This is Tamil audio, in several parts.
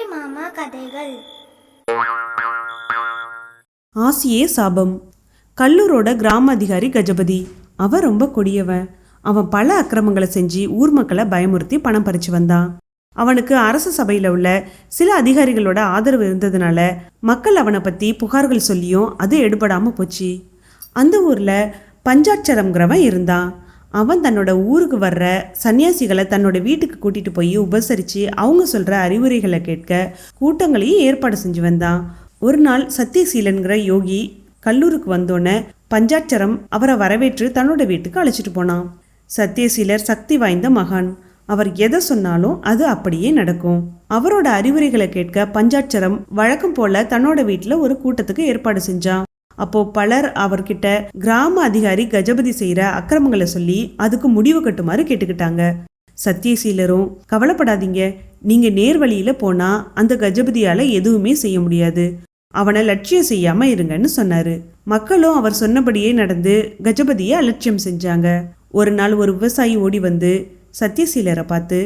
அம்புலி மாமா கதைகள். ஆசியே சாபம். கல்லூரோட கிராம அதிகாரி கஜபதி. அவன் ரொம்ப கொடியவன். அவன் பல அக்கிரமங்களை செஞ்சு ஊர் மக்களை பயமுறுத்தி பணம் பறிச்சு வந்தான். அவனுக்கு அரசு சபையில் உள்ள சில அதிகாரிகளோட ஆதரவு இருந்ததுனால மக்கள் அவனை பற்றி புகார்கள் சொல்லியும் அது எடுபடாமல் போச்சு. அந்த ஊரில் பஞ்சாட்சரம்ங்கிறவன் இருந்தான். அவன் தன்னோட ஊருக்கு வர்ற சன்னியாசிகளை தன்னோட வீட்டுக்கு கூட்டிட்டு போய் உபசரித்து அவங்க சொல்கிற அறிவுரைகளை கேட்க கூட்டங்களையும் ஏற்பாடு செஞ்சு வந்தான். ஒரு நாள் சத்தியசீலன்கிற யோகி கல்லூருக்கு வந்தோன்னே பஞ்சாட்சரம் அவரை வரவேற்று தன்னோட வீட்டுக்கு அழைச்சிட்டு போனான். சத்தியசீலர் சக்தி வாய்ந்த மகான். அவர் எதை சொன்னாலும் அது அப்படியே நடக்கும். அவரோட அறிவுரைகளை கேட்க பஞ்சாட்சரம் வழக்கம் போல தன்னோட வீட்டில் ஒரு கூட்டத்துக்கு ஏற்பாடு செஞ்சான். அப்போ பலர் அவர்கிட்ட கிராம அதிகாரி கஜபதி செய்யற அக்கிரமங்களை சொல்லி அதுக்கு முடிவு கட்டுமாறு கேட்டுக்கிட்டாங்க. சத்தியசீலரும் கவலைப்படாதீங்க. நீங்க நேர் வழியில போனா அந்த கஜபதியால எதுவுமே செய்ய முடியாது. அவனை லட்சியம் செய்யாம இருங்கன்னு சொன்னாரு. மக்களும் அவர் சொன்னபடியே நடந்து கஜபதியை அலட்சியம் செஞ்சாங்க. ஒரு நாள் ஒரு விவசாயி ஓடி வந்து சத்தியசீலரை பார்த்து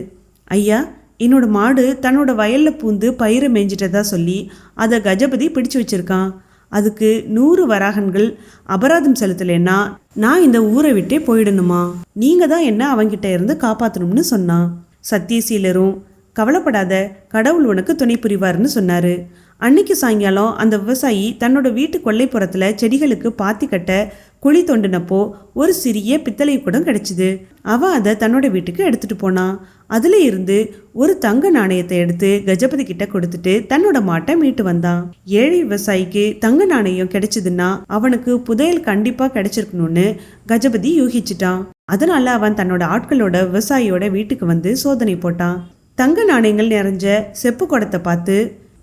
ஐயா என்னோட மாடு தன்னோட வயல்ல பூந்து பயிரை மேய்ஞ்சிட்டதா சொல்லி அதை கஜபதி பிடிச்சு வச்சிருக்கான். அதுக்கு நூறு வராகன்கள் அபராதம் செலுத்தலைன்னா நான் இந்த ஊரை விட்டே போயிடணுமா? நீங்க தான் என்ன அவங்கிட்ட இருந்து காப்பாற்றணும்னு சொன்னான் சத்தியசீலரும் கவலைப்படாத கடவுள் உனக்கு துணை புரிவார்னு சொன்னாரு. அன்னைக்கு சாயங்காலம் அந்த விவசாயி தன்னோட வீட்டு கொல்லைப்புறத்துல செடிகளுக்கு பாத்தி கட்ட குழி தோண்டினப்போ ஒரு சிறிய பித்தளை குடம் கிடைச்சிது. அவ அதை தன்னோட வீட்டுக்கு எடுத்துட்டு போனான் அதுல இருந்து ஒரு தங்க நாணயத்தை எடுத்து கஜபதி கிட்ட கொடுத்துட்டு தன்னோட மாட்டை மீட்டு வந்தான் ஏழை விவசாயிக்கு தங்க நாணயம் கிடைச்சதுன்னா அவனுக்கு புதையல் கண்டிப்பா கிடைச்சிருக்கணும்னு கஜபதி யூகிச்சிட்டான் அதனால அவன் தன்னோட ஆட்களோட விவசாயியோட வீட்டுக்கு வந்து சோதனை போட்டான் தங்க நாணயங்கள் நிறைஞ்ச செப்பு குடத்தை பார்த்து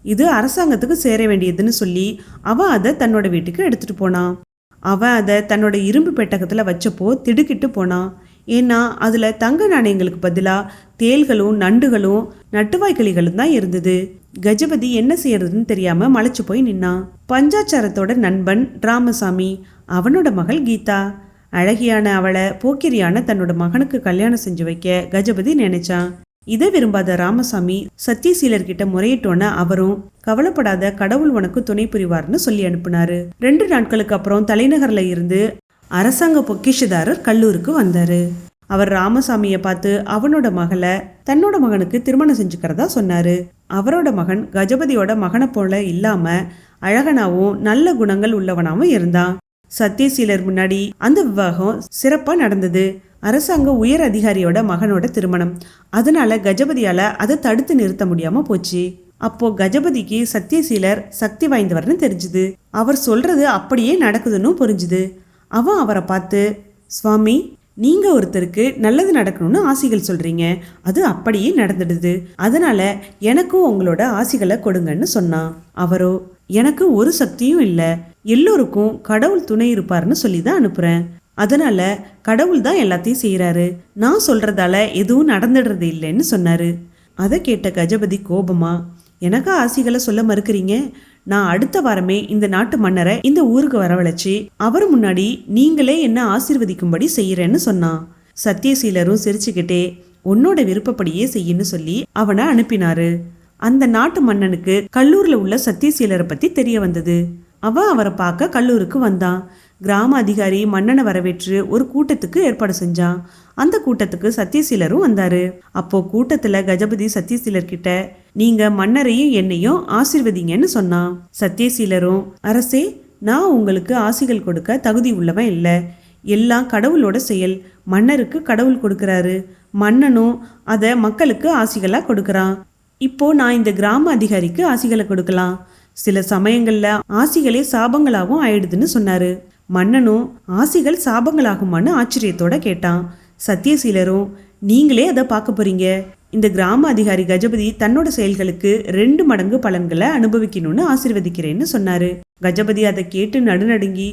இது அரசாங்கத்துக்கு சேர வேண்டியதுன்னு சொல்லி அவன் அதை தன்னோட வீட்டுக்கு எடுத்துட்டு போனான் அவன் அதை தன்னோட இரும்பு பெட்டகத்தில் வச்சப்போ திடுக்கிட்டு போனான் ஏன்னா அதில் தங்க நாணயங்களுக்கு பதிலாக தேள்களும் நண்டுகளும் நட்டுவாய்க்கிளிகளும் தான் இருந்தது. கஜபதி என்ன செய்யறதுன்னு தெரியாம மலைச்சு போய் நின்னான் பஞ்சாச்சாரத்தோட நண்பன் ராமசாமி அவனோட மகள் கீதா. அழகியான அவளை போக்கிரியான தன்னோட மகனுக்கு கல்யாணம் செஞ்சு வைக்க கஜபதி நினைச்சான். இதை விரும்பாத ராமசாமி சத்தியசீலர்கிட்ட முறையிட்டோன்ன அவரும் கவலைப்படாத கடவுள் உனக்கு துணை புரிவார்னு சொல்லி அனுப்புனாரு. ரெண்டு நாட்களுக்கு அப்புறம் தலைநகர்ல இருந்து அரசாங்க பொக்கிஷதாரர் கல்லூருக்கு வந்தாரு. அவர் ராமசாமியை பார்த்து அவனோட மகளை தன்னோட மகனுக்கு திருமணம் செஞ்சுக்கிறதா சொன்னாரு. அவரோட மகன் கஜபதியோட மகனை போல இல்லாம அழகனாவும் நல்ல குணங்கள் உள்ளவனாவும் இருந்தான். சத்தியசீலர் முன்னாடி அந்த விவாகம் சிறப்பா நடந்தது. அரசாங்க உயர் அதிகாரியோட மகனோட திருமணம். அதனால கஜபதியால அதை தடுத்து நிறுத்த முடியாம போச்சு. அப்போ கஜபதிக்கு சத்தியசீலர் சக்தி வாய்ந்தவர்னு தெரிஞ்சுது. அவர் சொல்றது அப்படியே நடக்குதுன்னு புரிஞ்சுது. அவன் அவரை பார்த்து சுவாமி நீங்க ஒருத்தருக்கு நல்லது நடக்கணும்னு ஆசைகள் சொல்றீங்க. அது அப்படியே நடந்துடுது. அதனால எனக்கும் உங்களோட ஆசிகளை கொடுங்கன்னு சொன்னான் அவரோ எனக்கு ஒரு சக்தியும் இல்லை. எல்லோருக்கும் கடவுள் துணை இருப்பார்னு சொல்லி தான் அனுப்புறேன். அதனால கடவுள் தான் எல்லாத்தையும் செய்கிறாரு நான் சொல்றதால எதுவும் நடந்துடுறது இல்லைன்னு சொன்னார். அதை கேட்ட கஜபதி கோபமா எனக்கா ஆசிகளை சொல்ல மறுக்கிறீங்க? நான் அடுத்த வாரமே இந்த நாட்டு மன்னரை இந்த ஊருக்கு வரவழைச்சு அவர் முன்னாடி நீங்களே என்ன ஆசீர்வதிக்கும்படி செய்கிறேன்னு சொன்னான் சத்தியசீலரும் சிரிச்சுக்கிட்டே உன்னோட விருப்பப்படியே செய்யுன்னு சொல்லி அவனை அனுப்பினாரு. அந்த நாட்டு மன்னனுக்கு கல்லூரில் உள்ள சத்தியசீலரை பற்றி தெரிய வந்தது. அவன் அவரை பார்க்க கல்லூருக்கு வந்தான் கிராம அதிகாரி மன்னனை வரவேற்று ஒரு கூட்டத்துக்கு ஏற்பாடு செஞ்சான் அந்த கூட்டத்துக்கு சத்தியசீலரும் வந்தாரு. அப்போ கூட்டத்துல கஜபதி சத்தியசீலர் கிட்ட நீங்க மன்னரையும் என்னையும் ஆசிர்வதிங்கன்னு சொன்னான் சத்தியசீலரும் அரசே நான் உங்களுக்கு ஆசிகள் கொடுக்க தகுதி உள்ளவன் இல்லை. எல்லாம் கடவுளோட செயல். மன்னருக்கு கடவுள் கொடுக்கறாரு. மன்னனும் அதை மக்களுக்கு ஆசிகளாக கொடுக்கறான். இப்போ நான் இந்த கிராம அதிகாரிக்கு ஆசிகளை கொடுக்கலாம். சில சமயங்கள்ல ஆசிகளே சாபங்களாகவும் ஆயிடுதுன்னு சொன்னாரு. மன்னனும் ஆசிகள் சாபங்களாகுமான்னு ஆச்சரியத்தோட கேட்டான். சத்தியசீலரும் நீங்களே அதை பார்க்க போறீங்க. இந்த கிராம அதிகாரி கஜபதி தன்னோட செயல்களுக்கு ரெண்டு மடங்கு பலன்களை அனுபவிக்கணும்னு ஆசிர்வதிக்கிறேன்னு சொன்னாரு. கஜபதி அதை கேட்டு நடுநடுங்கி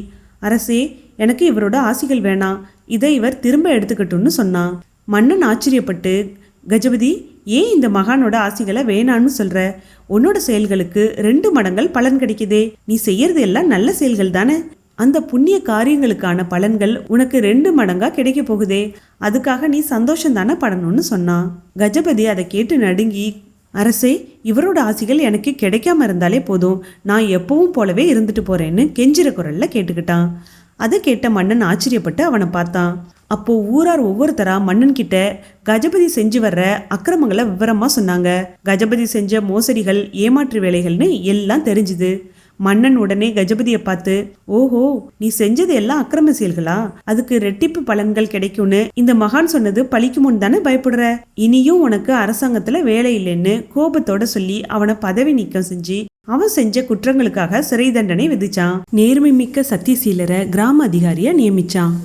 அரசே எனக்கு இவரோட ஆசிகள் வேணாம். இதை இவர் திரும்ப எடுத்துக்கட்டும்னு சொன்னான். மன்னன் ஆச்சரியப்பட்டு கஜபதி ஏன் இந்த மகானோட ஆசிகளை வேணான்னு சொல்ற? உன்னோட செயல்களுக்கு ரெண்டு மடங்கள் பலன் கிடைக்குதே. நீ செய்யறது எல்லாம் நல்ல செயல்கள் தானே? அந்த புண்ணிய காரியங்களுக்கான பலன்கள் உனக்கு ரெண்டு மடங்கா கிடைக்க போகுதே. அதுக்காக நீ சந்தோஷம் தானே படணும்னு சொன்னான் கஜபதி அதை கேட்டு நடுங்கி அரசே இவரோட ஆசிகள் எனக்கு கிடைக்காம இருந்தாலே போதும். நான் எப்பவும் போலவே இருந்துட்டு போறேன்னு கெஞ்சிற குரல்ல கேட்டுக்கிட்டான். அதை கேட்ட மன்னன் ஆச்சரியப்பட்டு அவனை பார்த்தான். அப்போ ஊரார் ஒவ்வொருத்தரா மன்னன் கிட்ட கஜபதி செஞ்சு வர்ற அக்கிரமங்களை விவரமா சொன்னாங்க. கஜபதி செஞ்ச மோசடிகள் ஏமாற்று வேலைகள்னு எல்லாம் தெரிஞ்சுது. மன்னன் உடனே கஜபதியை பார்த்து ஓஹோ நீ செஞ்சது எல்லாம் அக்கிரம செயல்களா? அதுக்கு ரெட்டிப்பு பலன்கள் கிடைக்கும்னு இந்த மகான் சொன்னது பழிக்குமோன்னு தானே பயப்படுற? இனியும் உனக்கு அரசாங்கத்துல வேலை இல்லைன்னு கோபத்தோட சொல்லி அவனை பதவி நீக்கம் செஞ்சு அவன் செஞ்ச குற்றங்களுக்காக சிறை தண்டனை விதிச்சான். நேர்மை மிக்க சத்தியசீலரை கிராம அதிகாரியா நியமிச்சான்.